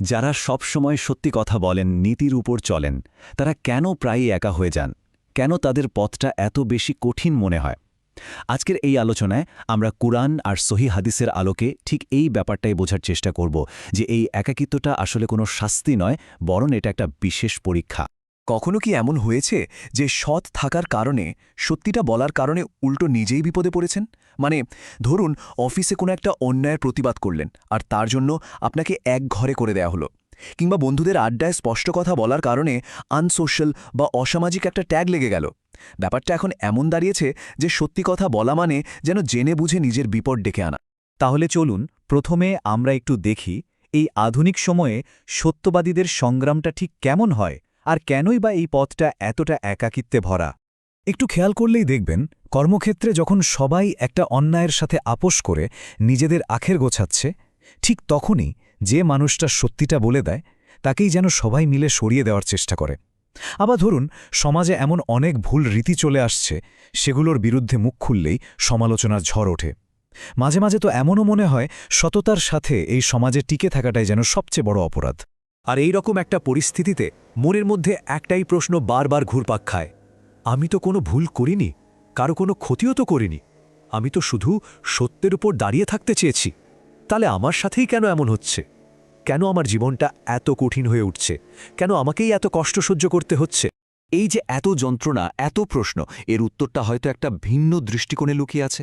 যারা সবসময় সত্যি কথা বলেন, নীতির উপর চলেন, তারা কেন প্রায়ই একা হয়ে যান? কেন তাদের পথটা এত বেশি কঠিন মনে হয়? আজকের এই আলোচনায় আমরা কুরআন আর সহি হাদিসের আলোকে ঠিক এই ব্যাপারটাই বোঝার চেষ্টা করব যে এই একাকিত্বটা আসলে কোনো শাস্তি নয়, বরং এটা একটা বিশেষ পরীক্ষা। কখনো কি এমন হয়েছে যে সৎ থাকার কারণে, সত্যিটা বলার কারণে উল্টো নিজেই বিপদে পড়েছেন? মানে ধরুন, অফিসে কোনো একটা অন্যায়ের প্রতিবাদ করলেন, আর তার জন্য আপনাকে এক ঘরে করে দেয়া হলো। কিংবা বন্ধুদের আড্ডায় স্পষ্ট কথা বলার কারণে আনসোশ্যাল বা অসামাজিক একটা ট্যাগ লেগে গেল। ব্যাপারটা এখন এমন দাঁড়িয়েছে যে সত্যি কথা বলা মানে যেন জেনে বুঝে নিজের বিপদ ডেকে আনা। তাহলে চলুন, প্রথমে আমরা একটু দেখি, এই আধুনিক সময়ে সত্যবাদীদের সংগ্রামটা ঠিক কেমন হয়? আর কেনই বা এই পথটা এতটা একাকিত্বে ভরা? একটু খেয়াল করলেই দেখবেন, কর্মক্ষেত্রে যখন সবাই একটা অন্যায়ের সাথে আপোষ করে নিজেদের আখের গোছাচ্ছে, ঠিক তখনই যে মানুষটা সত্যিটা বলে দেয়, তাকেই যেন সবাই মিলে সরিয়ে দেওয়ার চেষ্টা করে। আবার ধরুন, সমাজে এমন অনেক ভুল রীতি চলে আসছে, সেগুলোর বিরুদ্ধে মুখ খুললেই সমালোচনার ঝড় ওঠে। মাঝে মাঝে তো এমনও মনে হয়, সততার সাথে এই সমাজে টিকে থাকাটাই যেন সবচেয়ে বড় অপরাধ। আর এই রকম একটা পরিস্থিতিতে মনের মধ্যে একটাই প্রশ্ন বারবার ঘুরপাক খায়। আমি তো কোনো ভুল করিনি, কারও কোনো ক্ষতিও তো করিনি। আমি তো শুধু সত্যের উপর দাঁড়িয়ে থাকতে চেয়েছি। তাহলে আমার সাথেই কেন এমন হচ্ছে? কেন আমার জীবনটা এত কঠিন হয়ে উঠছে? কেন আমাকেই এত কষ্ট সহ্য করতে হচ্ছে? এই যে এত যন্ত্রণা, এত প্রশ্ন, এর উত্তরটা হয়তো একটা ভিন্ন দৃষ্টিকোণে লুকিয়ে আছে।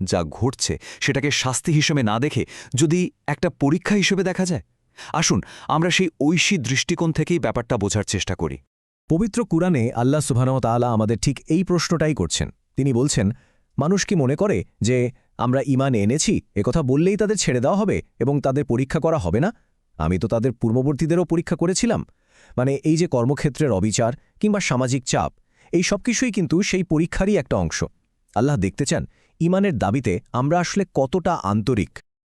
যা ঘটছে, সেটাকে শাস্তি হিসেবে না দেখে যদি একটা পরীক্ষা হিসেবে দেখা যায়। আসুন আমরা সেই ঐশী দৃষ্টিকোণ থেকেই ব্যাপারটা বোঝার চেষ্টা করি। পবিত্র কুরআনে আল্লাহ সুবহানাহু আমাদের ঠিক এই প্রশ্নটাই করছেন। তিনি বলছেন মানুষ কি মনে করে যে আমরা ইমান এনেছি একথা বললেই তাদের ছেড়ে দেওয়া হবে এবং তাদের পরীক্ষা করা হবে না? আমি তো তাদের পূর্ববর্তীদেরও পরীক্ষা করেছিলাম। মানে এই যে কর্মক্ষেত্রের অবিচার কিংবা সামাজিক চাপ এই সব কিছুই কিন্তু সেই পরীক্ষারই একটা অংশ। আল্লাহ দেখতে চান ইমানের দাবিতে আমরা আসলে কতটা আন্তরিক।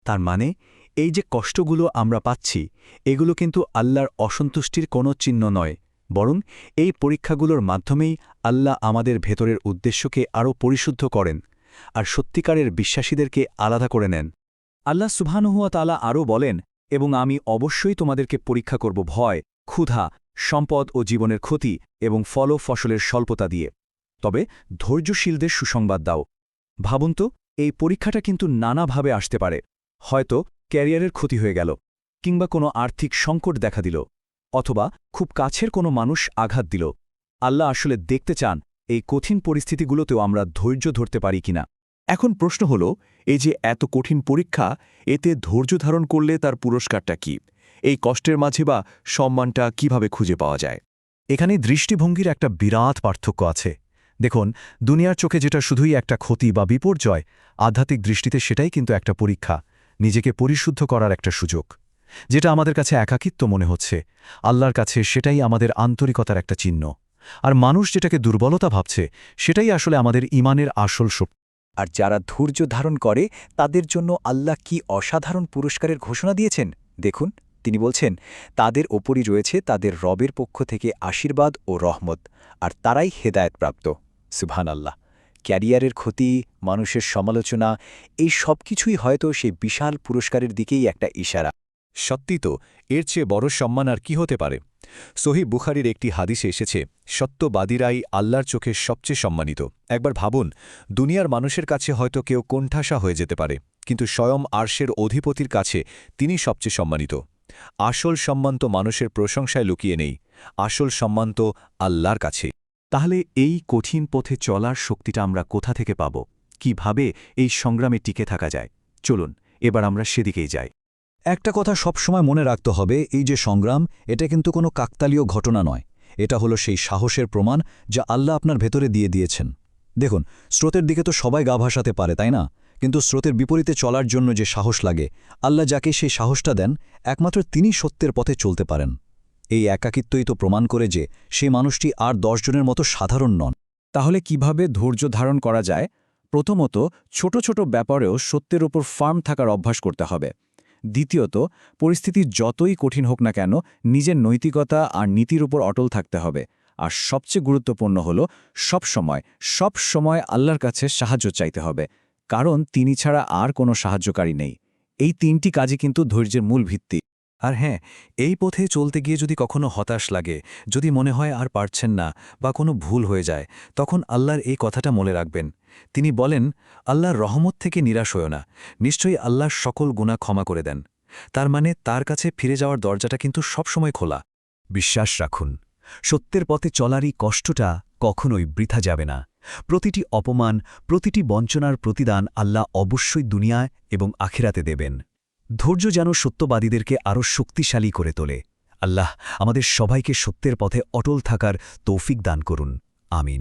তার মানে এই যে কষ্টগুলো আমরা পাচ্ছি, এগুলো কিন্তু আল্লাহর অসন্তুষ্টির কোনো চিহ্ন নয়, বরং এই পরীক্ষাগুলোর মাধ্যমেই আল্লাহ আমাদের ভেতরের উদ্দেশ্যকে আরও পরিশুদ্ধ করেন আর সত্যিকারের বিশ্বাসীদেরকে আলাদা করে নেন। আল্লাহ সুবহানুহুয়া তালা আরও বলেন, এবং আমি অবশ্যই তোমাদেরকে পরীক্ষা করব ভয়, ক্ষুধা, সম্পদ ও জীবনের ক্ষতি এবং ফল ফসলের স্বল্পতা দিয়ে। তবে ধৈর্যশীলদের সুসংবাদ দাও। ভাবুন তো, এই পরীক্ষাটা কিন্তু নানাভাবে আসতে পারে। হয়তো ক্যারিয়ারের ক্ষতি হয়ে গেল, কিংবা কোনো আর্থিক সংকট দেখা দিল, অথবা খুব কাছের কোনো মানুষ আঘাত দিল। আল্লাহ আসলে দেখতে চান এই কঠিন পরিস্থিতিগুলোতেও আমরা ধৈর্য ধরতে পারি কিনা। এখন প্রশ্ন হল, এই যে এত কঠিন পরীক্ষা, এতে ধৈর্য ধারণ করলে তার পুরস্কারটা কি? এই কষ্টের মাঝে বা সম্মানটা কীভাবে খুঁজে পাওয়া যায়? এখানে দৃষ্টিভঙ্গির একটা বিরাট পার্থক্য আছে। দেখুন, দুনিয়ার চোখে যেটা শুধুই একটা ক্ষতি বা বিপর্যয়, আধ্যাত্মিক দৃষ্টিতে সেটাই কিন্তু একটা পরীক্ষা। নিজেকে পরিশুদ্ধ করার একটা সুযোগ, যেটা আমাদের কাছে একাকিত্ব মনে হচ্ছে। আল্লাহর কাছে সেটাই আমাদের আন্তরিকতার একটা চিহ্ন। আর মানুষ যেটাকে দুর্বলতা ভাবছে, সেটাই আসলে আমাদের ইমানের আসল শক্তি। আর যারা ধৈর্য ধারণ করে, তাদের জন্য আল্লাহ কি অসাধারণ পুরস্কারের ঘোষণা দিয়েছেন? দেখুন, তিনি বলছেন, তাদের ওপরই রয়েছে তাদের রবের পক্ষ থেকে আশীর্বাদ ও রহমত, আর তারাই হেদায়তপ্রাপ্ত। সুবহান আল্লাহ ক্যারিয়ারের ক্ষতি, মানুষের সমালোচনা, এই সব কিছুই হয়তো সেই বিশাল পুরস্কারের দিকেই একটা ইশারা। সত্যি তো, এর চেয়ে বড় সম্মান আর কি হতে পারে? সহি বুখারির একটি হাদিসে এসেছে, সত্যবাদীরাই আল্লাহর চোখে সবচেয়ে সম্মানিত। একবার ভাবুন, দুনিয়ার মানুষের কাছে হয়তো কেউ কোণঠাসা হয়ে যেতে পারে, কিন্তু স্বয়ং আর্শের অধিপতির কাছে তিনি সবচেয়ে সম্মানিত। আসল সম্মান তো মানুষের প্রশংসায় লুকিয়ে নেই, আসল সম্মান তো আল্লাহর কাছে। তাহলে এই কঠিন পথে চলার শক্তিটা আমরা কোথা থেকে পাব? কীভাবে এই সংগ্রামে টিকে থাকা যায়? চলুন, এবার আমরা সেদিকেই যাই। একটা কথা সবসময় মনে রাখতে হবে, এই যে সংগ্রাম, এটা কিন্তু কোনো কাকতালীয় ঘটনা নয়। এটা হলো সেই সাহসের প্রমাণ যা আল্লাহ আপনার ভেতরে দিয়ে দিয়েছেন। দেখুন, স্রোতের দিকে তো সবাই গা ভাসাতে পারে, তাই না? কিন্তু স্রোতের বিপরীতে চলার জন্য যে সাহস লাগে, আল্লাহ যাকে সেই সাহসটা দেন, একমাত্র তিনি সত্যের পথে চলতে পারেন। এই একাকিত্বই তো প্রমাণ করে যে সেই মানুষটি আর দশজনের মতো সাধারণ নন। তাহলে কীভাবে ধৈর্য ধারণ করা যায়? প্রথমত, ছোট ছোট ব্যাপারেও সত্যের ওপর ফার্ম থাকার অভ্যাস করতে হবে। দ্বিতীয়ত, পরিস্থিতি যতই কঠিন হোক না কেন, নিজের নৈতিকতা আর নীতির উপর অটল থাকতে হবে। আর সবচেয়ে গুরুত্বপূর্ণ হল, সব সময় সব সময় আল্লাহর কাছে সাহায্য চাইতে হবে। কারণ তিনি ছাড়া আর কোনো সাহায্যকারী নেই। এই তিনটি কাজই কিন্তু ধৈর্যের মূল ভিত্তি। আর হ্যাঁ এই পথে চলতে গিয়ে যদি কখনো হতাশ লাগে, যদি মনে হয় আর পারছেন না বা কোনো ভুল হয়ে যায়, তখন আল্লাহর এই কথাটা মনে রাখবেন। তিনি বলেন, আল্লাহর রহমত থেকে নিরাশ হয়েও না। নিশ্চয়ই আল্লাহর সকল গুণা ক্ষমা করে দেন। তার মানে তার কাছে ফিরে যাওয়ার দরজাটা কিন্তু সবসময় খোলা। বিশ্বাস রাখুন, সত্যের পথে চলারই কষ্টটা কখনোই বৃথা যাবে না। প্রতিটি অপমান, প্রতিটি বঞ্চনার প্রতিদান আল্লাহ অবশ্যই দুনিয়ায় এবং আখিরাতে দেবেন। ধৈর্য যেন সত্যবাদীদেরকে আরও শক্তিশালী করে তোলে। আল্লাহ আমাদের সবাইকে সত্যের পথে অটল থাকার তৌফিক দান করুন। আমিন।